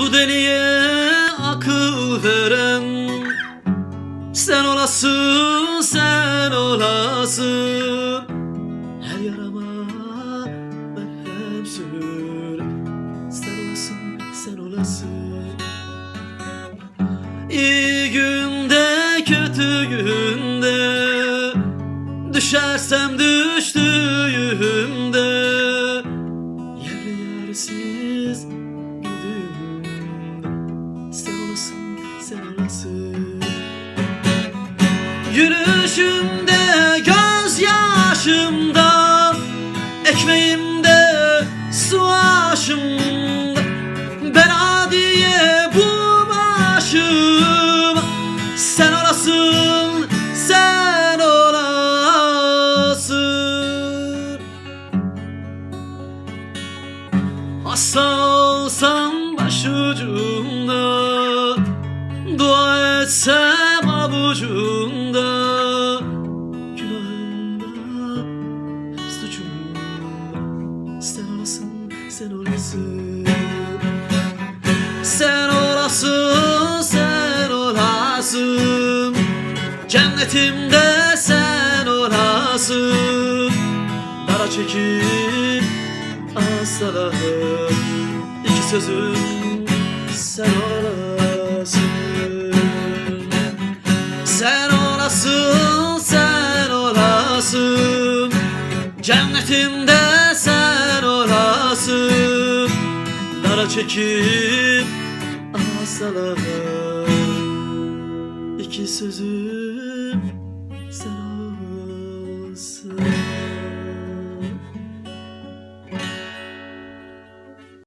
Bu deliye akıl veren Sen olasın, sen olasın. Her yarama merhem sür Sen olasın, sen olasın. İyi günde, kötü günde Düşersem düştüğümde Yürüyüşümde, gözyaşımda Ekmeğimde, su aşımda. Ben adiye bulaşım Sen olasın, sen olasın Hasta olsam başucumda Dua etsem avucumda Günahımda hep suçumda Sen olasın, sen olasın Sen olasın, sen olasın Cennetimde sen olasın Dara çekip aslanım. İki sözüm sen olasın Cennetinde sen olasın Dara çekip asalara İki sözüm sen